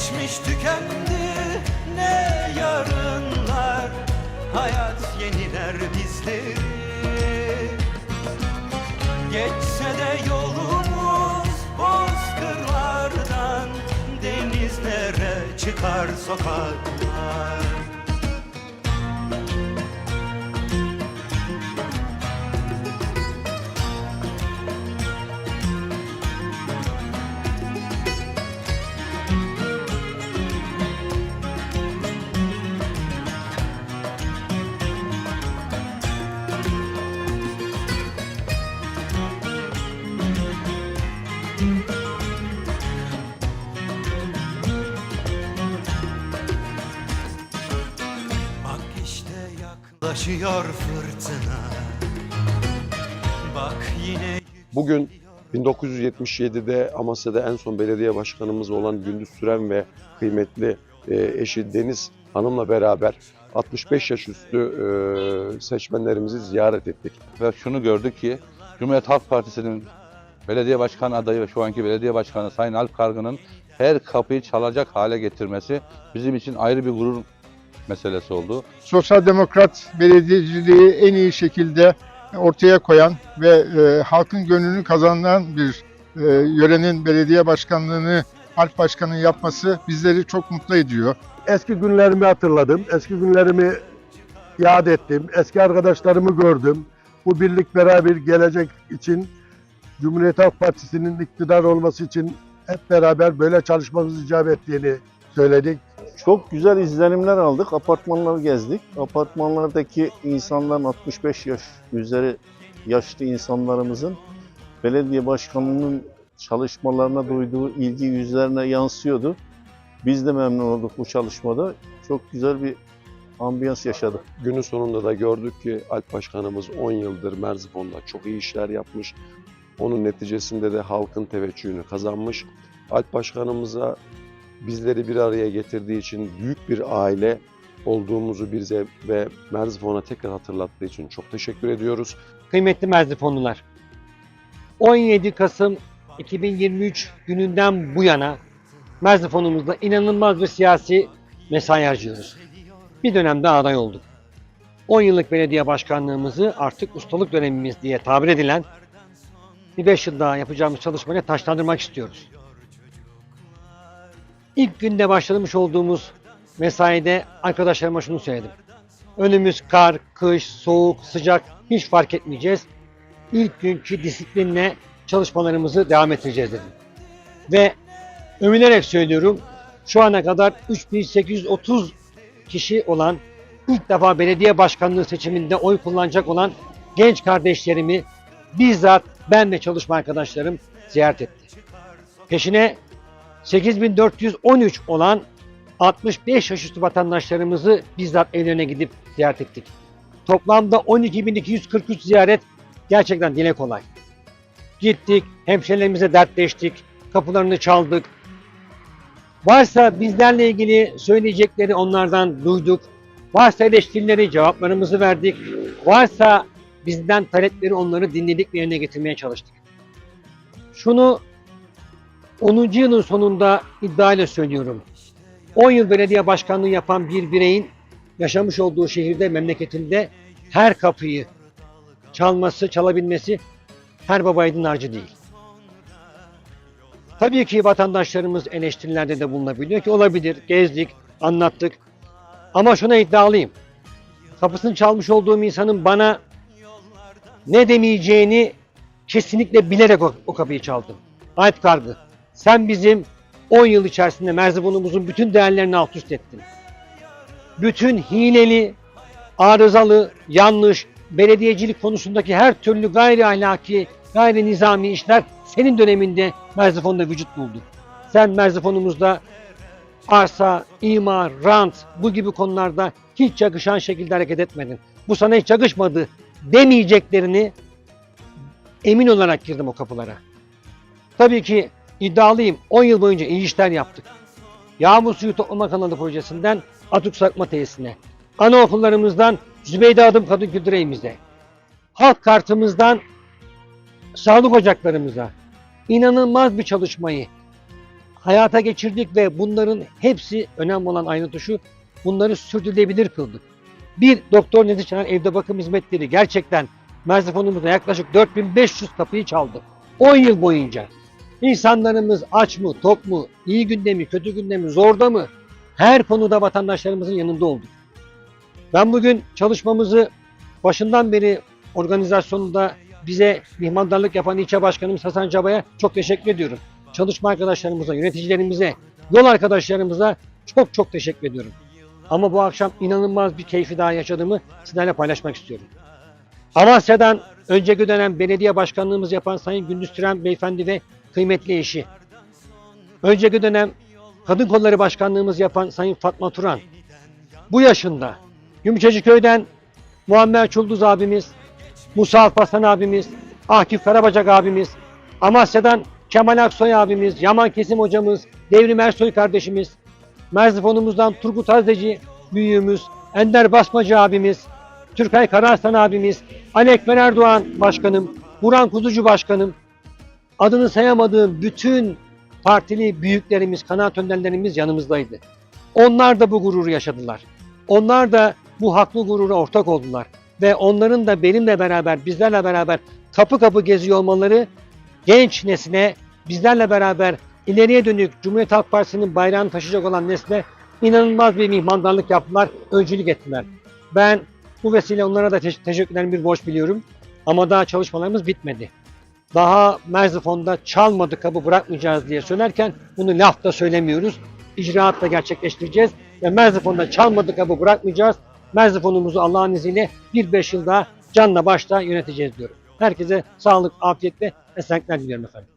geçmiş tükendi ne yarınlar? Hayat yeniler bizleri. Geçse de yolumuz bozkırlardan Denizlere çıkar sokaklar yaklaşıyor fırtına Bak yine Bugün 1977'de Amasya'da en son belediye başkanımız olan Gündüz Süren ve kıymetli e, eşi Deniz Hanım'la beraber 65 yaş üstü e, seçmenlerimizi ziyaret ettik. ve şunu gördük ki Cumhuriyet Halk Partisi'nin belediye başkan adayı ve şu anki belediye başkanı Sayın Alp Kargı'nın her kapıyı çalacak hale getirmesi bizim için ayrı bir gurur meselesi oldu. sosyal demokrat belediyeciliği en iyi şekilde ortaya koyan ve e, halkın gönlünü kazanan bir e, yörenin belediye başkanlığını Alp Başkan'ın yapması bizleri çok mutlu ediyor. eski günlerimi hatırladım. Eski günlerimi yad ettim. Eski arkadaşlarımı gördüm. Bu birlik beraber gelecek için Cumhuriyet Halk Partisi'nin iktidar olması için hep beraber böyle çalışmamız icap ettiğini söyledik. Çok güzel izlenimler aldık. Apartmanları gezdik. Apartmanlardaki insanların 65 yaş üzeri yaşlı insanlarımızın belediye başkanının çalışmalarına duyduğu ilgi yüzlerine yansıyordu. Biz de memnun olduk bu çalışmada. Çok güzel bir ambiyans yaşadık. Günün sonunda da gördük ki Alp Başkanımız 10 yıldır Merzifon'da çok iyi işler yapmış. Onun neticesinde de halkın teveccühünü kazanmış. Alp Başkanımıza bizleri bir araya getirdiği için büyük bir aile olduğumuzu bize ve Merzifon'a tekrar hatırlattığı için çok teşekkür ediyoruz. Kıymetli Merzifonlular, 17 Kasım 2023 gününden bu yana Merzifon'umuzda inanılmaz bir siyasi mesai harcıyoruz. Bir dönemde aday olduk. 10 yıllık belediye başkanlığımızı artık ustalık dönemimiz diye tabir edilen bir 5 yıl daha yapacağımız çalışmayla taşlandırmak istiyoruz. İlk günde başlamış olduğumuz mesaide arkadaşlarıma şunu söyledim. Önümüz kar, kış, soğuk, sıcak hiç fark etmeyeceğiz. İlk günkü disiplinle çalışmalarımızı devam ettireceğiz dedim. Ve övünerek söylüyorum şu ana kadar 3830 kişi olan ilk defa belediye başkanlığı seçiminde oy kullanacak olan genç kardeşlerimi bizzat ben ve çalışma arkadaşlarım ziyaret etti. Peşine 8413 olan 65 yaş üstü vatandaşlarımızı bizzat evlerine gidip ziyaret ettik. Toplamda 12.243 ziyaret gerçekten dile kolay. Gittik, hemşehrilerimize dertleştik, kapılarını çaldık. Varsa bizlerle ilgili söyleyecekleri onlardan duyduk. Varsa eleştirileri cevaplarımızı verdik. Varsa bizden talepleri onları dinledik ve yerine getirmeye çalıştık. Şunu 10. yılın sonunda iddiayla söylüyorum. 10 yıl belediye başkanlığı yapan bir bireyin yaşamış olduğu şehirde, memleketinde her kapıyı çalması, çalabilmesi her baba yiğidin harcı değil. Tabii ki vatandaşlarımız eleştirilerde de bulunabiliyor ki olabilir. Gezdik, anlattık. Ama şuna iddialıyım. Kapısını çalmış olduğum insanın bana ne demeyeceğini kesinlikle bilerek o, o kapıyı çaldım. Alp Kargı, sen bizim 10 yıl içerisinde Merzifon'umuzun bütün değerlerini alt üst ettin. Bütün hileli, arızalı, yanlış, belediyecilik konusundaki her türlü gayri ahlaki, gayri nizami işler senin döneminde Merzifon'da vücut buldu. Sen Merzifon'umuzda arsa, imar, rant bu gibi konularda hiç yakışan şekilde hareket etmedin. Bu sana hiç yakışmadı demeyeceklerini emin olarak girdim o kapılara. Tabii ki iddialıyım. 10 yıl boyunca iyi yaptık. Yağmur suyu toplama kanalı projesinden atık sakma tesisine, anaokullarımızdan Zübeyde Adım Kadın Kültür Evimizde, halk kartımızdan sağlık ocaklarımıza inanılmaz bir çalışmayı hayata geçirdik ve bunların hepsi önemli olan ayrıntı şu, bunları sürdürülebilir kıldık. Bir doktor Nedir Çanar evde bakım hizmetleri gerçekten Merzifonumuzda yaklaşık 4500 kapıyı çaldı. 10 yıl boyunca. İnsanlarımız aç mı, tok mu, iyi günde mi, kötü günde mi, zorda mı? Her konuda vatandaşlarımızın yanında olduk. Ben bugün çalışmamızı başından beri organizasyonunda bize mihmandarlık yapan ilçe başkanımız Hasan Caba'ya çok teşekkür ediyorum. Çalışma arkadaşlarımıza, yöneticilerimize, yol arkadaşlarımıza çok çok teşekkür ediyorum. Ama bu akşam inanılmaz bir keyfi daha yaşadığımı sizlerle paylaşmak istiyorum. Amasya'dan önceki dönem belediye başkanlığımız yapan Sayın Gündüz Türen Beyefendi ve kıymetli eşi. Önceki dönem Kadın Kolları Başkanlığımız yapan Sayın Fatma Turan. Bu yaşında Gümüşhacı Köy'den Muammer Çulduz abimiz, Musa Alparslan abimiz, Akif Karabacak abimiz, Amasya'dan Kemal Aksoy abimiz, Yaman Kesim hocamız, Devrim Ersoy kardeşimiz, Merzifonumuzdan Turgut Hazdeci büyüğümüz, Ender Basmacı abimiz, Türkay Kararslan abimiz, Ali Ekber başkanım, Burhan Kuzucu başkanım, adını sayamadığım bütün partili büyüklerimiz, kanaat önderlerimiz yanımızdaydı. Onlar da bu gururu yaşadılar. Onlar da bu haklı gurura ortak oldular. Ve onların da benimle beraber, bizlerle beraber kapı kapı geziyor olmaları genç nesle, bizlerle beraber ileriye dönük Cumhuriyet Halk Partisi'nin bayrağını taşıyacak olan nesle inanılmaz bir mihmandarlık yaptılar, öncülük ettiler. Ben bu vesile onlara da teş- teşekkürlerimi bir borç biliyorum. Ama daha çalışmalarımız bitmedi. Daha Merzifon'da çalmadı kapı bırakmayacağız diye söylerken bunu lafta söylemiyoruz. İcraatla gerçekleştireceğiz ve Merzifon'da çalmadı kapı bırakmayacağız. Merzifon'umuzu Allah'ın izniyle bir beş yıl daha canla başla yöneteceğiz diyorum. Herkese sağlık, afiyet ve esenlikler diliyorum efendim.